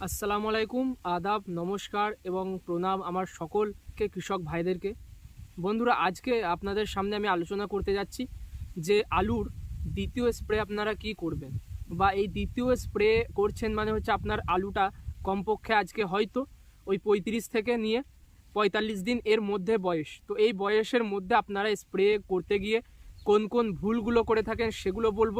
আসসালামু আলাইকুম, আদাব, নমস্কার এবং প্রণাম আমার সকলকে, কৃষক ভাইদেরকে। বন্ধুরা, আজকে আপনাদের সামনে আমি আলোচনা করতে যাচ্ছি যে আলুর দ্বিতীয় স্প্রে আপনারা কি করবেন? বা এই দ্বিতীয় স্প্রে করছেন মানে হচ্ছে আপনার আলুটা কমপক্ষে আজকে হয়তো ওই পঁয়ত্রিশ থেকে নিয়ে পঁয়তাল্লিশ দিন এর মধ্যে বয়স। তো এই বয়সের মধ্যে আপনারা স্প্রে করতে গিয়ে কোন কোন ভুলগুলো করে থাকেন সেগুলো বলব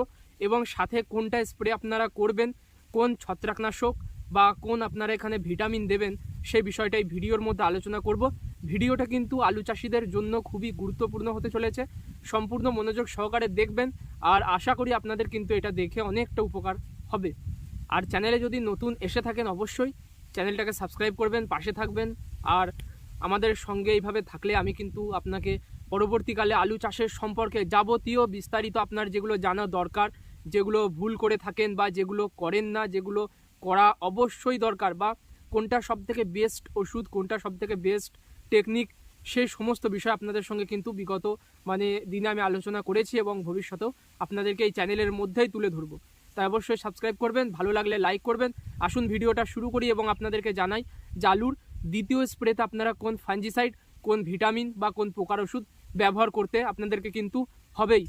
এবং সাথে কোনটা স্প্রে আপনারা করবেন, কোন ছত্রাকনাশক বা কোন আপনারা এখানে ভিটামিন দেবেন, সেই বিষয়টা এই ভিডিওর মধ্যে আলোচনা করব। ভিডিওটা কিন্তু আলু চাষিদের জন্য খুবই গুরুত্বপূর্ণ হতে চলেছে। সম্পূর্ণ মনোযোগ সহকারে দেখবেন আর আশা করি আপনাদের কিন্তু এটা দেখে অনেকটা উপকার হবে। আর চ্যানেলে যদি নতুন এসে থাকেন অবশ্যই চ্যানেলটাকে সাবস্ক্রাইব করবেন, পাশে থাকবেন। আর আমাদের সঙ্গে এইভাবে থাকলে আমি কিন্তু আপনাকে পরবর্তীকালে আলু চাষের সম্পর্কে যাবতীয় বিস্তারিত আপনার যেগুলো জানা দরকার, যেগুলো ভুল করে থাকেন বা যেগুলো করেন না, যেগুলো করা অবশ্যই দরকার বা কোনটা সব থেকে বেস্ট ওষুধ, কোনটা সব থেকে বেস্ট টেকনিক সেই সমস্ত বিষয় আপনাদের সঙ্গে কিন্তু বিগত মানে দিনে আমি আলোচনা করেছি এবং ভবিষ্যতেও আপনাদেরকে এই চ্যানেলের মধ্যেই তুলে ধরবো। তাই অবশ্যই সাবস্ক্রাইব করবেন, ভালো লাগলে লাইক করবেন। আসুন ভিডিওটা শুরু করি এবং আপনাদেরকে জানাই যে আলুর দ্বিতীয় স্প্রেতে আপনারা কোন ফাঞ্জিসাইড কোন ভিটামিন বা কোন পোকার ওষুধ ব্যবহার করতে আপনাদেরকে কিন্তু হবেই।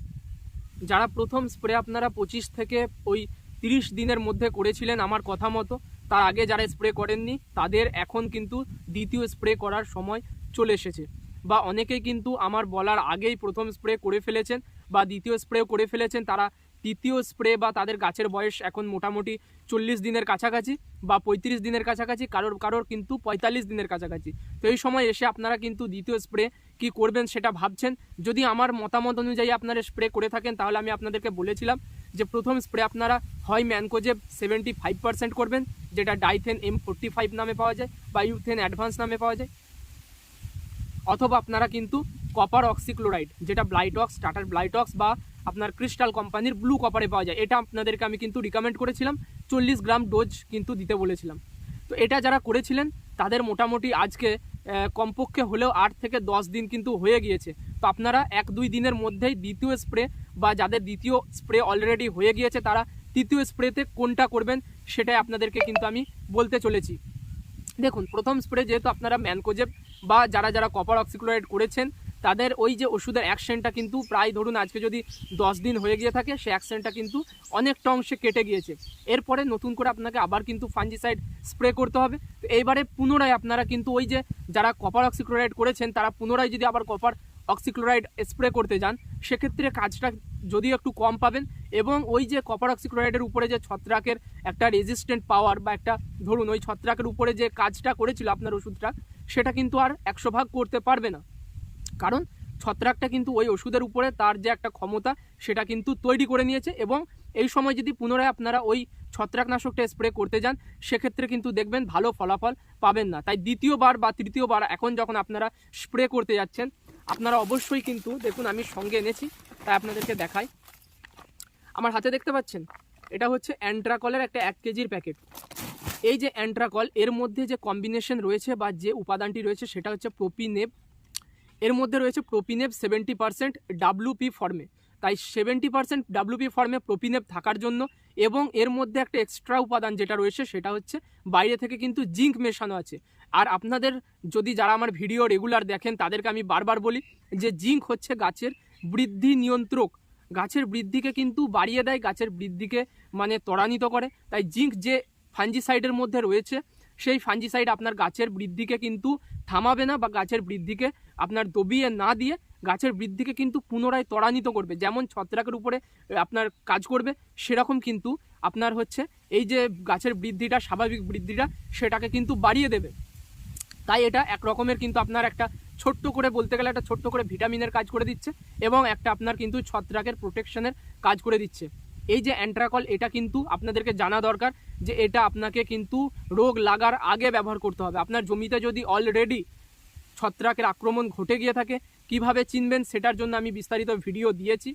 যারা প্রথম স্প্রে আপনারা পঁচিশ থেকে ওই তিরিশ দিনের মধ্যে করেছিলেন আমার কথা মতো। তার আগে যারা স্প্রে করেননি, তাদের এখন কিন্তু দ্বিতীয় স্প্রে করার সময় চলে এসেছে। বা অনেকে কিন্তু আমার বলার আগেই প্রথম স্প্রে করে ফেলেছেন বা দ্বিতীয় স্প্রেও করে ফেলেছেন। তারা তৃতীয় স্প্রে বা তাদের গাছের বয়স এখন মোটামুটি চল্লিশ দিনের কাছাকাছি। বা পঁয়ত্রিশ দিনের কাছাকাছি, কারোর কারোর কিন্তু পঁয়তাল্লিশ দিনের কাছাকাছি। তো এই সময় এসে আপনারা কিন্তু দ্বিতীয় স্প্রে কি করবেন সেটা ভাবছেন। যদি আমার মতামত অনুযায়ী আপনারা স্প্রে করে থাকেন, তাহলে আমি আপনাদেরকে বলেছিলাম যে প্রথম স্প্রে আপনারা হয় ম্যানকোজেব সেভেন্টি ফাইভ পার্সেন্ট করবেন, যেটা ডাইথেন এম ফোর্টি ফাইভ নামে পাওয়া যায় বা ইউথেন অ্যাডভান্স নামে পাওয়া যায়। অথবা আপনারা কিন্তু কপার অক্সিক্লোরাইড, যেটা ব্লাইটক্স টাটার ব্লাইটক্স বা আপনার ক্রিস্টাল কোম্পানির ব্লু কপারে পাওয়া যায়। এটা আপনাদেরকে আমি কিন্তু রিকমেন্ড করেছিলাম। চল্লিশ গ্রাম ডোজ কিন্তু দিতে বলেছিলাম। তো এটা যারা করেছিলেন, তাদের মোটামুটি আজকে কমপক্ষে হলেও আট থেকে দশ দিন কিন্তু হয়ে গিয়েছে। তো আপনারা এক দুই দিনের মধ্যেই দ্বিতীয় স্প্রে বা যাদের দ্বিতীয় স্প্রে অলরেডি হয়ে গিয়েছে, তারা তৃতীয় স্প্রেতে কোনটা করবেন, সেটাই আপনাদেরকে কিন্তু আমি বলতে চলেছি। দেখুন, প্রথম স্প্রে যেহেতু আপনারা ম্যানকোজেব বা যারা যারা কপার অক্সিক্লোরাইড করেছেন তাদের ওই যে ওষুধের অ্যাকশনটা কিন্তু প্রায় ধরুন আজকে যদি দশ দিন হয়ে গিয়ে থাকে, সে অ্যাকশনটা কিন্তু অনেকটা অংশে কেটে গিয়েছে। এরপরে নতুন করে আপনাকে আবার কিন্তু ফাঞ্জিসাইড স্প্রে করতে হবে। তো এইবারে পুনরায় আপনারা কিন্তু ওই যে যারা কপার অক্সিক্লোরাইড করেছেন, তারা পুনরায় যদি আবার কপার অক্সিক্লোরাইড স্প্রে করতে যান, সেক্ষেত্রে কাজটা যদিও একটু কম পাবেন এবং ওই যে কপার অক্সিক্লোরাইডের উপরে যে ছত্রাকের একটা রেজিস্ট্যান্ট পাওয়ার বা একটা ধরুন ওই ছত্রাকের উপরে যে কাজটা করেছিল আপনার ওষুধটা, সেটা কিন্তু আর একশো ভাগ করতে পারবে না। কারণ ছত্রাকটা কিন্তু ওই ওষুধের উপরে তার যে একটা ক্ষমতা, সেটা কিন্তু তৈরি করে নিয়েছে এবং এই সময় যদি পুনরায় আপনারা ওই ছত্রাকনাশকটা স্প্রে করতে যান, সেক্ষেত্রে কিন্তু দেখবেন ভালো ফলাফল পাবেন না। তাই দ্বিতীয়বার বা তৃতীয়বার এখন যখন আপনারা স্প্রে করতে যাচ্ছেন, আপনারা অবশ্যই কিন্তু, দেখুন আমি সঙ্গে এনেছি, তাই আপনাদেরকে দেখাই। আমার হাতে দেখতে পাচ্ছেন, এটা হচ্ছে অ্যান্ট্রাকলের একটা এক কেজির প্যাকেট। এই যে অ্যান্ট্রাকল, এর মধ্যে যে কম্বিনেশন রয়েছে বা যে উপাদানটি রয়েছে, সেটা হচ্ছে প্রোপিনেপ এর মধ্যে রয়েছে প্রোপিনেপ সেভেন্টি পার্সেন্ট ডাব্লুপি ফর্মে তাই সেভেন্টি পার্সেন্ট ডাব্লুপি ফর্মে প্রোপিনেপ থাকার জন্য এবং এর মধ্যে একটা এক্সট্রা উপাদান যেটা রয়েছে সেটা হচ্ছে বাইরে থেকে কিন্তু জিঙ্ক মেশানো আছে। আর আপনাদের যদি যারা আমার ভিডিও রেগুলার দেখেন তাদেরকে আমি বারবার বলি যে জিঙ্ক হচ্ছে গাছের বৃদ্ধি নিয়ন্ত্রক। গাছের বৃদ্ধিকে কিন্তু বাড়িয়ে দেয়, গাছের বৃদ্ধিকে মানে ত্বরান্বিত করে। তাই জিঙ্ক যে ফাঞ্জিসাইডের মধ্যে রয়েছে, সেই ফাঞ্জিসাইড আপনার গাছের বৃদ্ধিকে কিন্তু থামাবে না বা গাছের বৃদ্ধিকে আপনার দবিয়ে না দিয়ে গাছের বৃদ্ধিকে কিন্তু পুনরায় ত্বরান্বিত করবে। যেমন ছত্রাকের উপরে আপনার কাজ করবে, সেরকম কিন্তু আপনার হচ্ছে এই যে গাছের বৃদ্ধিটা, স্বাভাবিক বৃদ্ধিটা, সেটাকে কিন্তু বাড়িয়ে দেবে। তাই এটা এক রকমের কিন্তু আপনার একটা ছোট্ট করে বলতে গেলে একটা ছোট্ট করে ভিটামিনের কাজ করে দিচ্ছে এবং একটা আপনার কিন্তু ছত্রাকের প্রোটেকশনের কাজ করে দিচ্ছে। এই যে অ্যান্ট্রাকল এটা কিন্তু আপনাদেরকে জানা দরকার যে এটা আপনাকে কিন্তু রোগ লাগার আগে ব্যবহার করতে হবে। আপনার জমিতে যদি অলরেডি ছত্রাকের আক্রমণ ঘটে গিয়ে থাকে, কীভাবে চিনবেন সেটার জন্য আমি বিস্তারিত ভিডিও দিয়েছি।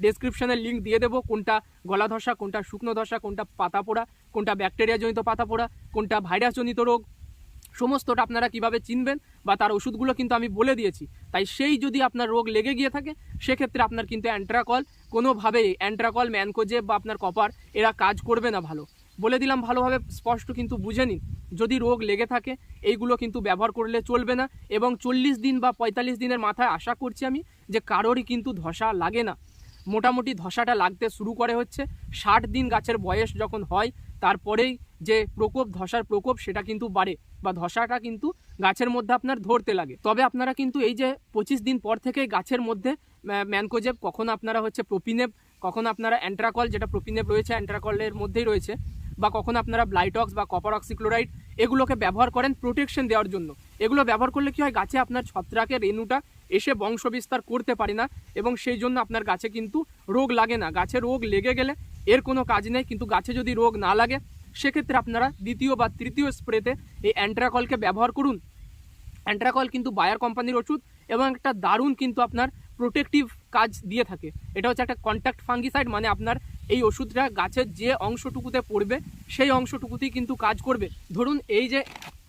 ডেসক্রিপশনের লিঙ্ক দিয়ে দেবো, কোনটা গলা ধসা, কোনটা শুকনো ধসা, কোনটা পাতা পোড়া, কোনটা ব্যাকটেরিয়াজনিত পাতা পোড়া, কোনটা ভাইরাসজনিত রোগ। সমস্তটা আপনারা কীভাবে চিনবেন বা তার ওষুধগুলো কিন্তু আমি বলে দিয়েছি। তাই সেই যদি আপনার রোগ লেগে গিয়ে থাকে, সেক্ষেত্রে আপনার কিন্তু অ্যান্ট্রাকল কোনোভাবেই অ্যান্ট্রাকল, ম্যানকোজেব বা আপনার কপার এরা কাজ করবে না ভালো। বলে দিলাম ভালোভাবে স্পষ্ট কিন্তু বুঝে নিন। যদি রোগ লেগে থাকে, এইগুলো কিন্তু ব্যবহার করলে চলবে না এবং চল্লিশ দিন বা পঁয়তাল্লিশ দিনের মাথায় আশা করছি আমি যে কারোরই কিন্তু ধসা লাগে না। মোটামুটি ধসাটা লাগতে শুরু করে হচ্ছে। ষাট দিন গাছের বয়স যখন হয়, তারপরেই যে প্রকোপ, ধসার প্রকোপ সেটা কিন্তু বাড়ে বা ধসাটা কিন্তু গাছের মধ্যে আপনার ধরতে লাগে। তবে আপনারা কিন্তু এই যে পঁচিশ দিন পর থেকে গাছের মধ্যে ম্যানকোজেব, কখন আপনারা হচ্ছে প্রোপিনেব, কখন আপনারা অ্যান্ট্রাকল, যেটা প্রোপিনেব রয়েছে, অ্যান্ট্রাকলের মধ্যেই রয়েছে, বা কখন আপনারা ব্লাইটক্স বা কপার অক্সিক্লোরাইড এগুলোকে ব্যবহার করেন প্রোটেকশন দেওয়ার জন্য। এগুলো ব্যবহার করলে কি হয়, গাছে আপনার ছত্রাকের রেণুটা এসে বংশ বিস্তার করতে পারে না, এবং সেই জন্য আপনার গাছে কিন্তু রোগ লাগে না। গাছে রোগ লেগে গেলে এর কোনো কাজ নেই, কিন্তু গাছে যদি রোগ না লাগে সেক্ষেত্রে আপনারা দ্বিতীয় বা তৃতীয় স্প্রেতে এই অ্যান্ট্রাকলকে ব্যবহার করুন। অ্যান্ট্রাকল কিন্তু বায়ার কোম্পানির ওষুধ এবং একটা দারুণ কিন্তু আপনার প্রোটেকটিভ কাজ দিয়ে থাকে। এটা হচ্ছে একটা কন্ট্যাক্ট ফাঙ্গিসাইড মানে আপনার এই ওষুধটা গাছের যে অংশটুকুতে পড়বে, সেই অংশটুকুতেই কিন্তু কাজ করবে। ধরুন এই যে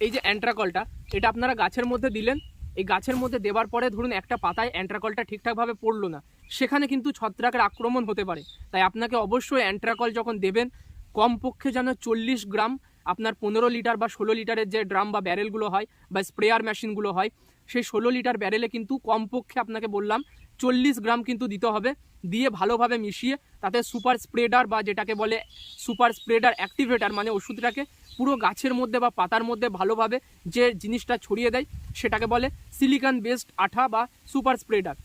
এই যে অ্যান্ট্রাকলটা, এটা আপনারা গাছের মধ্যে দিলেন, এই গাছের মধ্যে দেওয়ার পরে ধরুন একটা পাতায় অ্যান্ট্রাকলটা ঠিকঠাকভাবে পড়ল না। সেখানে কিন্তু ছত্রাকের আক্রমণ হতে পারে। তাই আপনাকে অবশ্যই অ্যান্ট্রাকল যখন দেবেন কমপক্ষে যেন চল্লিশ গ্রাম আপনার পনেরো লিটার বা ষোলো লিটারের যে ড্রাম বা ব্যারেলগুলো হয় বা স্প্রেয়ার মেশিনগুলো হয়, সেই ষোলো লিটার ব্যারেলে কিন্তু কমপক্ষে আপনাকে বললাম চল্লিশ গ্রাম কিন্তু দিতে হবে। দিয়ে ভালোভাবে মিশিয়ে তাতে সুপার স্প্রেডার বা যেটাকে বলে সুপার স্প্রেডার অ্যাক্টিভেটার মানে ওষুধটাকে পুরো গাছের মধ্যে বা পাতার মধ্যে ভালোভাবে যে জিনিসটা ছড়িয়ে দেয়, সেটাকে বলে সিলিকন বেসড আঠা বা সুপার স্প্রেডার।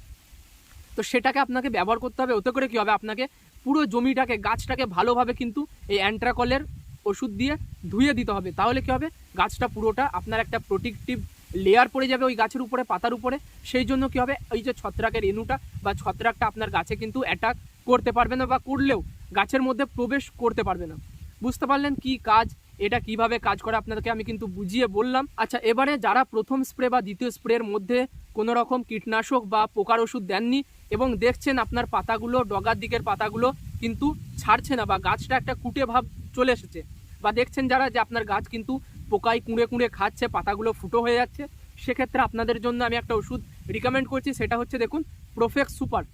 তো সেটাকে আপনাকে ব্যবহার করতে হবে। ওতে করে কী হবে? আপনাকে পুরো জমিটাকে, গাছটাকে ভালোভাবে কিন্তু এই অ্যান্ট্রাকলের ওষুধ দিয়ে ধুয়ে দিতে হবে। তাহলে কী হবে? গাছটা পুরোটা আপনার একটা প্রোটেকটিভ লেয়ার পড়ে যাবে ওই গাছের উপরে, পাতার উপরে। সেই জন্য কী হবে? ওই যে ছত্রাকের রেণুটা বা ছত্রাকটা আপনার গাছে কিন্তু অ্যাটাক করতে পারবে না বা করলেও গাছের মধ্যে প্রবেশ করতে পারবে না। বুঝতে পারলেন কি কাজ? এটা কীভাবে কাজ করে? আপনাদেরকে আমি কিন্তু বুঝিয়ে বললাম। আচ্ছা এবারে যারা প্রথম স্প্রে বা দ্বিতীয় স্প্রের মধ্যে কোনো রকম কীটনাশক বা পোকার ওষুধ দেননি এবং দেখছেন আপনার পাতাগুলো, ডগার দিকের পাতাগুলো কিন্তু ছাড়ছে না বা গাছটা একটা কুটে ভাব চলে এসেছে। বা দেখছেন যারা যে আপনার গাছ কিন্তু পোকায় কুঁড়ে কুঁড়ে খাচ্ছে, পাতাগুলো ফুটো হয়ে যাচ্ছে, সেক্ষেত্রে আপনাদের জন্য আমি একটা ওষুধ রিকমেন্ড করছি, সেটা হচ্ছে দেখুন প্রোফেক্স সুপার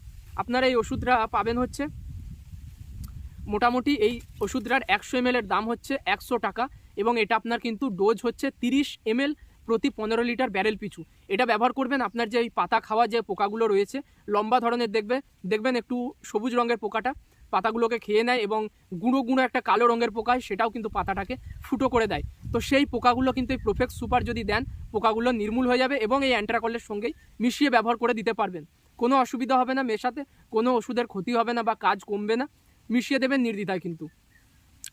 আপনারা এই ওষুধটা পাবেন হচ্ছে মোটামুটি এই ওষুধটার একশো এম দাম হচ্ছে একশো টাকা এবং এটা আপনার কিন্তু ডোজ হচ্ছে তিরিশ এম প্রতি পনেরো লিটার ব্যারেল পিছু। এটা ব্যবহার করবেন আপনার যে পাতা খাওয়া যে পোকাগুলো রয়েছে, লম্বা ধরনের দেখবে, দেখবেন একটু সবুজ রঙের পোকাটা, পাতাগুলোকে খেয়ে নেয় এবং গুঁড়ো গুঁড়ো একটা কালো রঙের পোকা সেটাও কিন্তু পাতাটাকে ফুটো করে দেয়। তো সেই পোকাগুলো কিন্তু এই প্রোফেক্স সুপার যদি দেন, পোকাগুলো নির্মূল হয়ে যাবে এবং এই অ্যান্ট্রাকলের সঙ্গেই মিশিয়ে ব্যবহার করে দিতে পারবেন। কোনো অসুবিধা হবে না মেশাতে, কোনো ওষুধের ক্ষতি হবে না বা কাজ কমবে না, মিশিয়ে দেবেন নির্দ্বিধায় কিন্তু।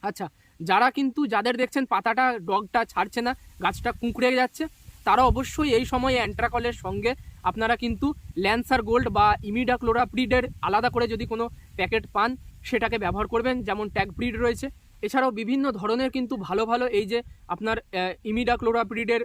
আচ্ছা যারা কিন্তু যাদের দেখছেন পাতাটা, ডগটা ছাড়ছে না, গাছটা কুঁকড়ে যাচ্ছে, তারা অবশ্যই এই সময় অ্যান্ট্রাকলের সঙ্গে আপনারা কিন্তু ল্যান্সার গোল্ড বা ইমিডাক্লোরাপ্রিডের আলাদা করে যদি কোনো প্যাকেট পান, সেটাকে ব্যবহার করবেন, যেমন ট্যাগ ট্যাগপ্রিড রয়েছে। এছাড়াও বিভিন্ন ধরনের কিন্তু ভালো ভালো এই যে আপনার ইমিডাক্লোরাপ্রিডের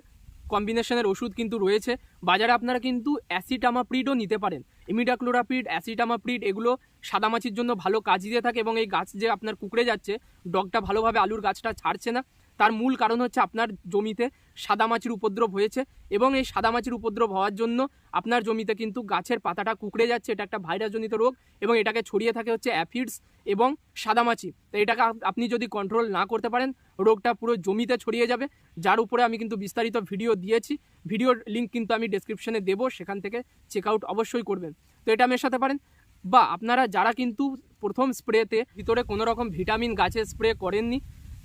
কম্বিনেশনের ওষুধ কিন্তু রয়েছে। বাজারে আপনারা কিন্তু অ্যাসিটামাপ্রিডও নিতে পারেন। ইমিডাক্লোরাপিড অ্যাসিটামাপ্রিড এগুলো সাদামাছির জন্য ভালো কাজ দিয়ে থাকে এবং এই গাছ যে আপনার কুকড়ে যাচ্ছে, ডগটা ভালোভাবে আলুর গাছটা ছাড়ছে না। তার মূল কারণ হচ্ছে আপনার জমিতে সাদামাছির উপদ্রব হয়েছে এবং এই সাদামাছির উপদ্রব হওয়ার জন্য আপনার জমিতে কিন্তু গাছের পাতাটা কুকড়ে যাচ্ছে, এটা একটা ভাইরাসজনিত রোগ এবং এটাকে ছড়িয়ে থাকে হচ্ছে অ্যাফিডস এবং সাদামাছি তো এটাকে আপনি যদি কন্ট্রোল না করতে পারেন, রোগটা পুরো জমিতে ছড়িয়ে যাবে। যার উপরে আমি কিন্তু বিস্তারিত ভিডিও দিয়েছি। ভিডিওর লিঙ্ক কিন্তু আমি ডেসক্রিপশনে দেবো, সেখান থেকে চেক আউট অবশ্যই করবেন। তো এটা মেশাতে পারেন। বা আপনারা যারা কিন্তু প্রথম স্প্রেতে ভিতরে কোনো রকম ভিটামিন গাছে স্প্রে করেননি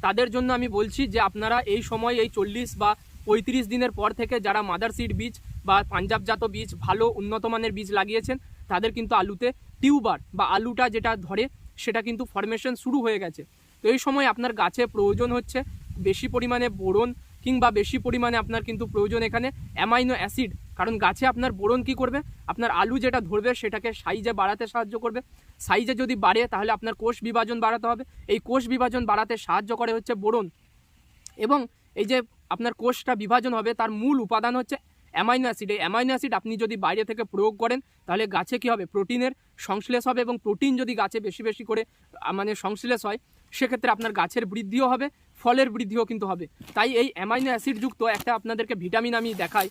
তাদের জন্য আমি বলছি যে আপনারা এই সময় এই চল্লিশ বা পঁয়ত্রিশ দিনের পর থেকে যারা মাদার সিড বীজ বা পাঞ্জাবজাত বীজ ভালো উন্নত মানের বীজ লাগিয়েছেন, তাদের কিন্তু আলুতে টিউবার বা আলুটা যেটা ধরে, সেটা কিন্তু ফরমেশন শুরু হয়ে গেছে। তো এই সময় আপনার গাছে প্রয়োজন হচ্ছে বেশি পরিমাণে বোরন কিংবা বেশি পরিমাণে আপনার কিন্তু প্রয়োজন এখানে অ্যামাইনো অ্যাসিড কারণ গাছে আপনার বোরন কি করবে? আপনার আলু যেটা ধরবে, সেটাকে সাইজে বাড়াতে সাহায্য করবে। সাইজে যদি বাড়ে, তাহলে আপনার কোষ বিভাজন বাড়াতে হবে। এই কোষ বিভাজন বাড়াতে সাহায্য করে হচ্ছে বোরন। এবং এই যে আপনার কোষটা বিভাজন হবে, তার মূল উপাদান হচ্ছে অ্যামাইনো অ্যাসিড। এই অ্যামাইনো অ্যাসিড আপনি যদি বাইরে থেকে প্রয়োগ করেন, তাহলে গাছে কি হবে? প্রোটিনের সংশ্লেষ হবে এবং প্রোটিন যদি গাছে বেশি বেশি করে মানে সংশ্লেষ হয়, সেক্ষেত্রে আপনার গাছের বৃদ্ধিও হবে, ফলের বৃদ্ধিও কিন্তু হবে। তাই এই অ্যামাইনো অ্যাসিডযুক্ত একটা আপনাদেরকে ভিটামিন আমি দেখাই।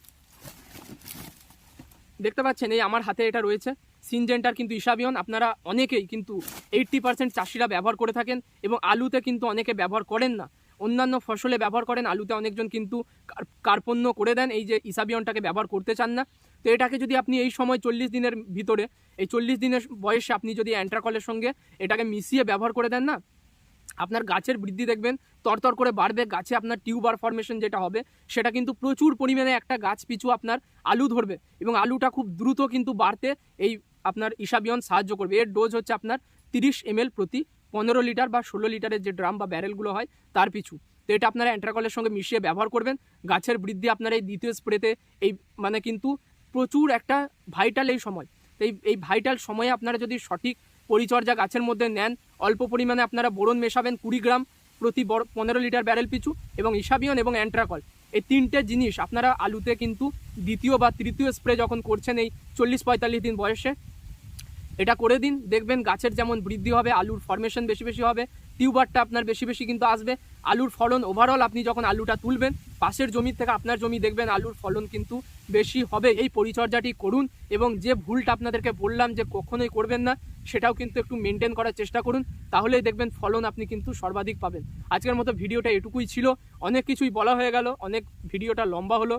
দেখতে পাচ্ছেন, এই আমার হাতে এটা রয়েছে। সিনজেন্টার কিন্তু ইসাবিয়ন আপনারা অনেকেই কিন্তু এইট্টি পার্সেন্ট চাষিরা ব্যবহার করে থাকেন এবং আলুতে কিন্তু অনেকে ব্যবহার করেন না। অন্যান্য ফসলে ব্যবহার করেন, আলুতে অনেকজন কিন্তু কার্পণ্য করে দেন, এই যে ইসাবিয়নটাকে ব্যবহার করতে চান না। তো এটাকে যদি আপনি এই সময় চল্লিশ দিনের ভিতরে, এই চল্লিশ দিনের বয়সে আপনি যদি অ্যান্ট্রাকলের সঙ্গে এটাকে মিশিয়ে ব্যবহার করে দেন না, আপনার গাছের বৃদ্ধি দেখবেন তরতর করে বাড়বে, গাছে আপনার টিউবার ফরমেশন যেটা হবে, সেটা কিন্তু প্রচুর পরিমাণে একটা গাছ পিছু আপনার আলু ধরবে এবং আলুটা খুব দ্রুত কিন্তু বাড়তে এই আপনার ইসাবিয়ন সাহায্য করবে। এর ডোজ হচ্ছে আপনার তিরিশ এম প্রতি পনেরো লিটার বা ষোলো লিটারের যে ড্রাম বা ব্যারেলগুলো হয়, তার পিছু। তো এটা আপনারা অ্যান্ট্রাকলের সঙ্গে মিশিয়ে ব্যবহার করবেন। গাছের বৃদ্ধি আপনার এই দ্বিতীয় স্প্রেতে এই মানে কিন্তু প্রচুর একটা ভাইটাল এই সময়। তো এই এই ভাইটাল সময়ে আপনারা যদি সঠিক পরিচর্যা গাছের মধ্যে নেন, অল্প পরিমাণে আপনারা বোরন মেশাবেন কুড়ি গ্রাম প্রতি বড় পনেরো লিটার ব্যারেল পিছু এবং ইসাবিয়ন এবং অ্যান্ট্রাকল। এই তিনটে জিনিস আপনারা আলুতে কিন্তু দ্বিতীয় বা তৃতীয় স্প্রে যখন করছেন এই চল্লিশ পঁয়তাল্লিশ দিন বয়সে, এটা করে দিন। দেখবেন গাছের যেমন বৃদ্ধি হবে, আলুর ফরমেশন বেশি বেশি হবে টিউবারটা আপনার বেশি বেশি কিন্তু আসবে। আলুর ফলন ওভারঅল আপনি যখন আলুটা তুলবেন, পাশের জমি থেকে আপনার জমি দেখবেন আলুর ফলন কিন্তু বেশি হবে। এই পরিচর্যাটি করুন এবং যে ভুলটা আপনাদেরকে বললাম যে কখনোই করবেন না সেটাও কিন্তু একটু মেনটেন করার চেষ্টা করুন। তাহলেই দেখবেন ফলন আপনি কিন্তু সর্বাধিক পাবেন। আজকের মতো ভিডিওটা এটুকুই ছিল। অনেক কিছুই বলা হয়ে গেল। অনেক ভিডিওটা লম্বা হলো।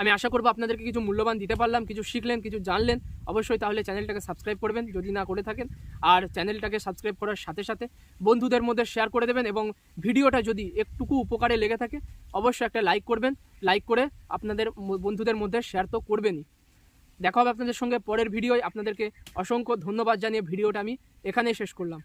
আমি আশা করব আপনাদেরকে কিছু মূল্যবান দিতে পারলাম, কিছু শিখলেন, কিছু জানলেন। অবশ্যই তাহলে চ্যানেলটাকে সাবস্ক্রাইব করবেন, যদি না করে থাকেন। আর চ্যানেলটাকে সাবস্ক্রাইব করার সাথে সাথে বন্ধুদের মধ্যে শেয়ার করে দেবেন এবং ভিডিওটা যদি একটুকু উপকারে লেগে থাকে, অবশ্যই একটা লাইক করবেন। লাইক করে আপনাদের বন্ধুদের মধ্যে শেয়ার তো করবেনই। দেখা হবে আপনাদের সঙ্গে পরের ভিডিওয়। আপনাদেরকে অসংখ্য ধন্যবাদ জানিয়ে ভিডিওটা আমি এখানেই শেষ করলাম।